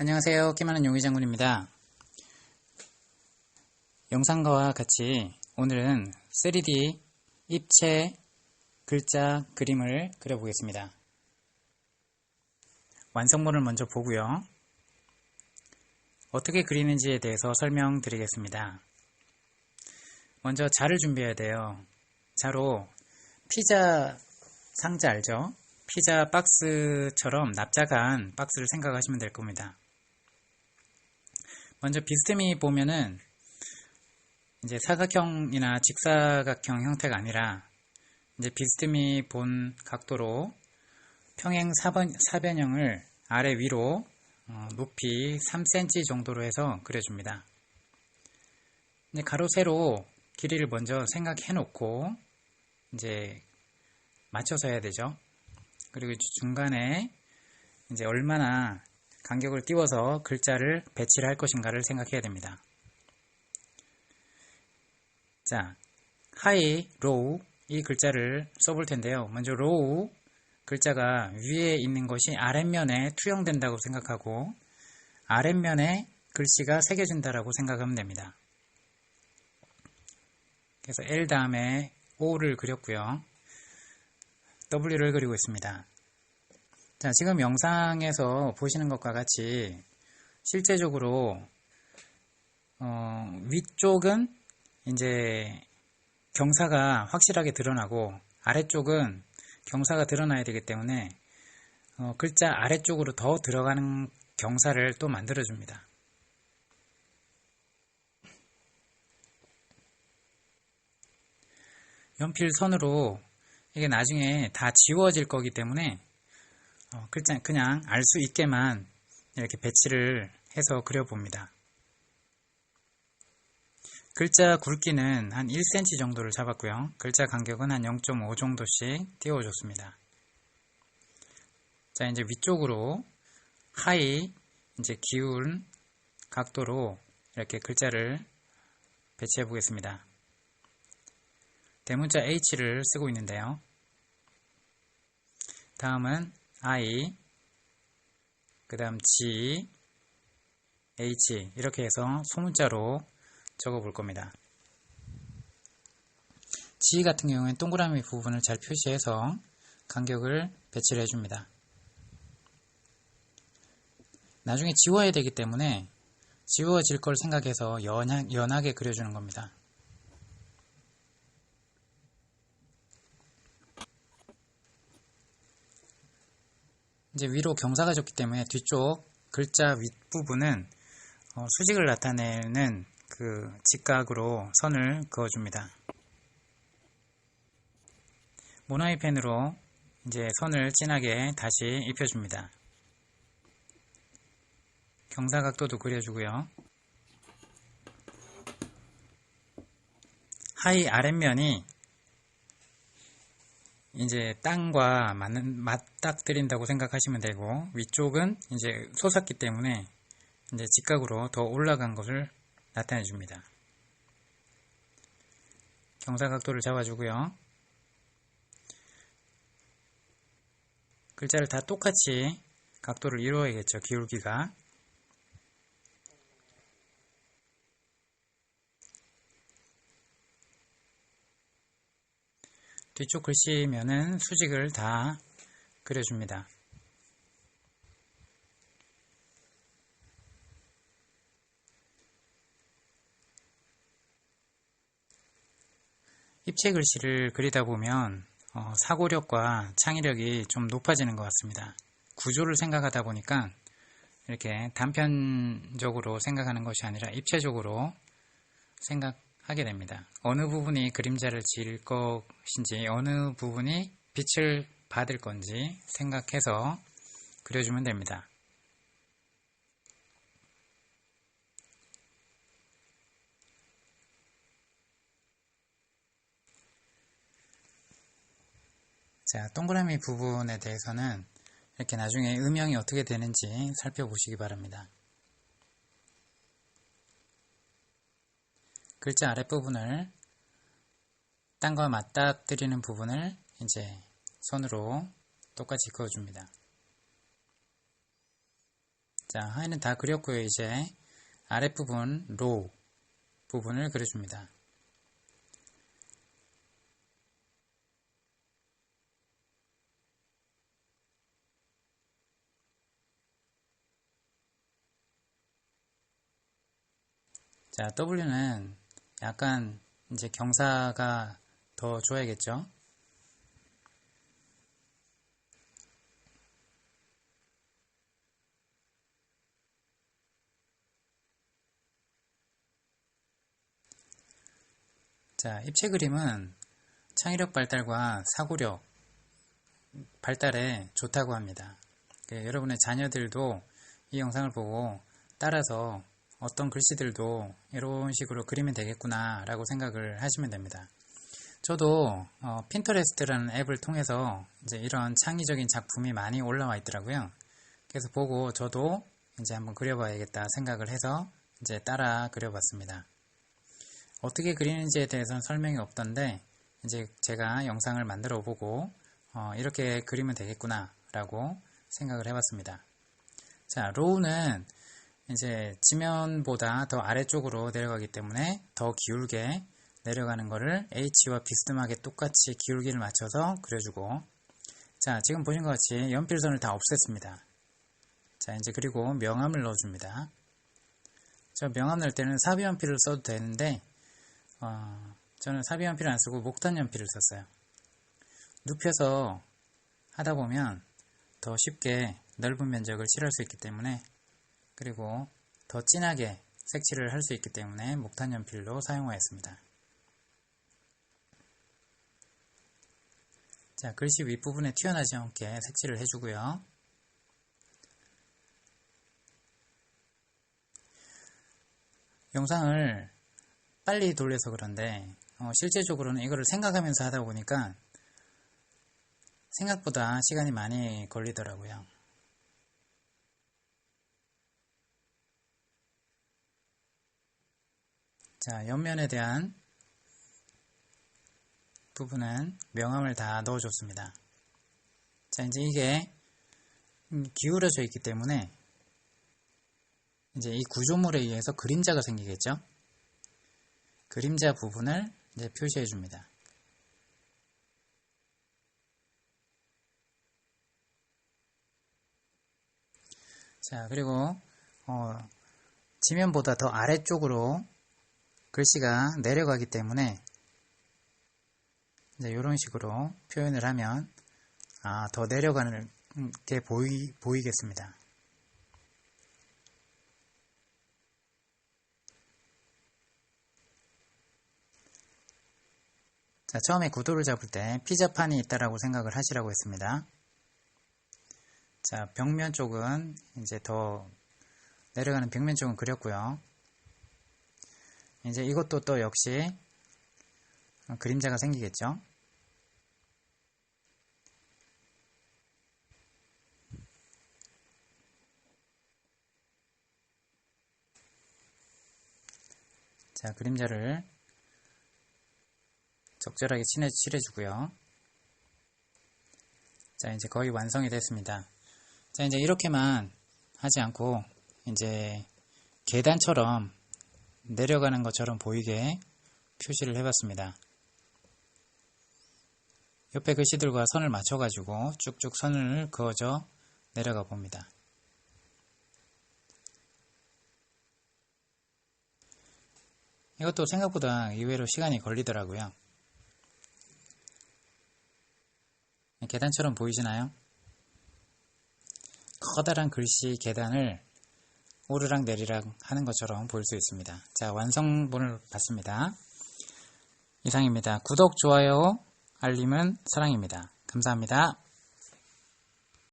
안녕하세요. 끼많은 용의장군입니다. 영상과 같이 오늘은 3D 입체 글자 그림을 그려보겠습니다. 완성본을 먼저 보고요. 어떻게 그리는지에 대해서 설명드리겠습니다. 먼저 자를 준비해야 돼요. 자로 피자 상자 알죠? 피자 박스처럼 납작한 박스를 생각하시면 될 겁니다. 먼저 비스듬히 보면은 이제 사각형이나 직사각형 형태가 아니라 이제 비스듬히 본 각도로 평행 사변, 사변형을 아래 위로 어, 높이 3cm 정도로 해서 그려줍니다. 이제 가로 세로 길이를 먼저 생각해 놓고 이제 맞춰서 해야 되죠. 그리고 중간에 이제 얼마나 간격을 띄워서 글자를 배치를 할 것인가를 생각해야 됩니다. 자, 하이, 로우 이 글자를 써볼 텐데요. 먼저 로우 글자가 위에 있는 것이 아랫면에 투영된다고 생각하고 아랫면에 글씨가 새겨진다라고 생각하면 됩니다. 그래서 L 다음에 O를 그렸고요. W를 그리고 있습니다. 자, 지금 영상에서 보시는 것과 같이 실제적으로 어, 위쪽은 이제 경사가 확실하게 드러나고 아래쪽은 경사가 드러나야 되기 때문에 어, 글자 아래쪽으로 더 들어가는 경사를 또 만들어줍니다. 연필 선으로 이게 나중에 다 지워질 거기 때문에 어, 글자 그냥 알 수 있게만 이렇게 배치를 해서 그려봅니다. 글자 굵기는 한 1cm 정도를 잡았고요. 글자 간격은 한 0.5 정도씩 띄워줬습니다. 자, 이제 위쪽으로 하이, 이제 기울 각도로 이렇게 글자를 배치해 보겠습니다. 대문자 H를 쓰고 있는데요. 다음은 I, 그 다음 G, H 이렇게 해서 소문자로 적어 볼 겁니다. G 같은 경우에는 동그라미 부분을 잘 표시해서 간격을 배치를 해줍니다. 나중에 지워야 되기 때문에 지워질 걸 생각해서 연하, 연하게 그려주는 겁니다. 이제 위로 경사가 졌기 때문에 뒤쪽 글자 윗부분은 어, 수직을 나타내는 그 직각으로 선을 그어줍니다. 모나이 펜으로 이제 선을 진하게 다시 입혀줍니다. 경사각도도 그려주고요. 하이 아랫면이 이제 땅과 맞는 맞닥뜨린다고 생각하시면 되고 위쪽은 이제 솟았기 때문에 이제 직각으로 더 올라간 것을 나타내 줍니다. 경사각도를 잡아주고요. 글자를 다 똑같이 각도를 이루어야겠죠. 기울기가. 뒤쪽 글씨면은 수직을 다 그려줍니다. 입체 글씨를 그리다 보면 어, 사고력과 창의력이 좀 높아지는 것 같습니다. 구조를 생각하다 보니까 이렇게 단편적으로 생각하는 것이 아니라 입체적으로 생각 하게 됩니다. 어느 부분이 그림자를 지을 것인지 어느 부분이 빛을 받을 건지 생각해서 그려주면 됩니다. 자, 동그라미 부분에 대해서는 이렇게 나중에 음영이 어떻게 되는지 살펴보시기 바랍니다. 글자 아랫부분을 땅과 맞닥뜨리는 부분을 이제 손으로 똑같이 그어줍니다. 자, 하의는 다 그렸고요. 이제 아랫부분 로우 부분을 그려줍니다. 자, W는 약간 이제 경사가 더 줘야겠죠? 자, 입체 그림은 창의력 발달과 사고력 발달에 좋다고 합니다. 예, 여러분의 자녀들도 이 영상을 보고 따라서 어떤 글씨들도 이런 식으로 그리면 되겠구나 라고 생각을 하시면 됩니다. 저도 어, 핀터레스트라는 앱을 통해서 이제 이런 창의적인 작품이 많이 올라와 있더라고요. 그래서 보고 저도 이제 한번 그려봐야겠다 생각을 해서 이제 따라 그려봤습니다. 어떻게 그리는지에 대해서는 설명이 없던데 이제 제가 영상을 만들어 보고 어, 이렇게 그리면 되겠구나 라고 생각을 해봤습니다. 자, 로우는 이제 지면보다 더 아래쪽으로 내려가기 때문에 더 기울게 내려가는 것을 H와 비스듬하게 똑같이 기울기를 맞춰서 그려주고 자, 지금 보신 것 같이 연필선을 다 없앴습니다. 자, 이제 그리고 명암을 넣어줍니다. 저 명암 넣을 때는 사비연필을 써도 되는데 어, 저는 사비연필을 안 쓰고 목탄 연필을 썼어요. 눕혀서 하다 보면 더 쉽게 넓은 면적을 칠할 수 있기 때문에 그리고 더 진하게 색칠을 할 수 있기 때문에 목탄 연필로 사용하였습니다. 자, 글씨 윗부분에 튀어나지 않게 색칠을 해주고요. 영상을 빨리 돌려서 그런데 어, 실제적으로는 이거를 생각하면서 하다 보니까 생각보다 시간이 많이 걸리더라고요. 자, 옆면에 대한 부분은 명암을 다 넣어줬습니다. 자, 이제 이게 기울어져 있기 때문에 이제 이 구조물에 의해서 그림자가 생기겠죠? 그림자 부분을 이제 표시해 줍니다. 자, 그리고 어, 지면보다 더 아래쪽으로 글씨가 내려가기 때문에 이제 이런 식으로 표현을 하면 아, 더 내려가는 게 보이, 보이겠습니다. 자, 처음에 구도를 잡을 때 피자판이 있다라고 생각을 하시라고 했습니다. 자, 벽면 쪽은 이제 더 내려가는 벽면 쪽은 그렸고요. 이제 이것도 또 역시 그림자가 생기겠죠. 자, 그림자를 적절하게 칠해, 칠해주고요. 자, 이제 거의 완성이 됐습니다. 자, 이제 이렇게만 하지 않고, 이제 계단처럼 내려가는 것처럼 보이게 표시를 해봤습니다. 옆에 글씨들과 선을 맞춰가지고 쭉쭉 선을 그어져 내려가 봅니다. 이것도 생각보다 의외로 시간이 걸리더라고요. 계단처럼 보이시나요? 커다란 글씨 계단을 오르락 내리락 하는 것처럼 보일 수 있습니다. 자, 완성본을 봤습니다. 이상입니다. 구독, 좋아요, 알림은 사랑입니다. 감사합니다.